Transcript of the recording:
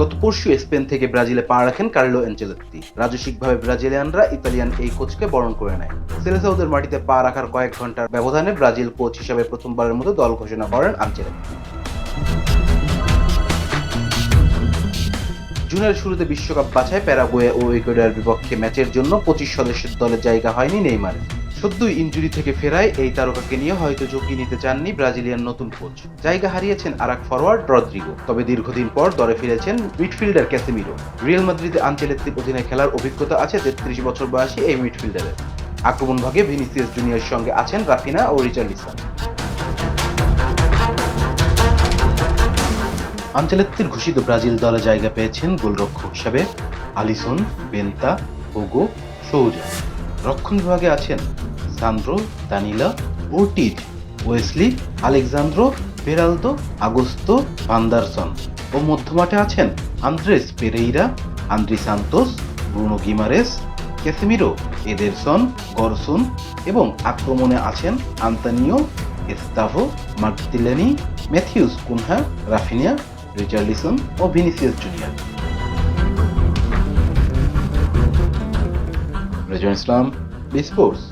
গত পরশু স্পেন থেকে ব্রাজিলে পা রাখেন কার্লো এনচেলত্তি রাজস্বিকভাবে ব্রাজিলিয়ানরা ইতালিয়ান এই কোচকে বরণ করে নেয়। সেলেসাউদের মাটিতে পা রাখার কয়েক ঘণ্টার ব্যবধানে ব্রাজিল কোচ হিসেবে প্রথমবারের মতো দল ঘোষণা করেন আনচেলত্তি জুনের শুরুতে বিশ্বকাপ বাছায় প্যারাগুয়ে ও ইকুয়েডারের বিপক্ষে ম্যাচের জন্য পঁচিশ সদস্যের দলে জায়গা হয়নি নেইমারের। সদ্যই ইঞ্জুরি থেকে ফেরায় এই তারকাকে নিয়ে হয়তো ঝুঁকি নিতে চাননি ব্রাজিলিয়ান নতুন কোচ। জায়গা হারিয়েছেন আরাক ফরওয়ার্ড রদ্রিগো, তবে দীর্ঘদিন পর দলে ফিরেছেন মিডফিল্ডার ক্যাসেমিরো। রিয়াল মাদ্রিদে আঞ্চেলেত্তির অধীনে খেলার অভিজ্ঞতা আছে তেত্রিশ বছর বয়সী এই মিডফিল্ডারের। আক্রমণ ভাগে ভিনিসিয়াস জুনিয়র সঙ্গে আছেন রাফিনা ও রিচার্লিসন। আঞ্চলেত্তির ঘোষিত ব্রাজিল দলে জায়গা পেয়েছেন গোলরক্ষক হিসাবে আলিসন, বেন্তা, হোগো সৌজা রক্ষণ বিভাগে আছেন Sandro Danilo Ortiz, Wesley Alexsandro পেরালদো, আগস্তো Vanderson ও মধ্যমাঠে আছেন Andreas Pereira, Andrey Santos, Bruno Guimaraes, Casemiro Ederson Gerson এবং আক্রমণে আছেন Antonio, Estevao Martinelli Matheus Cunha, Raphinha Richarlison ও Vinicius Junior. Rejon Islam, B sports.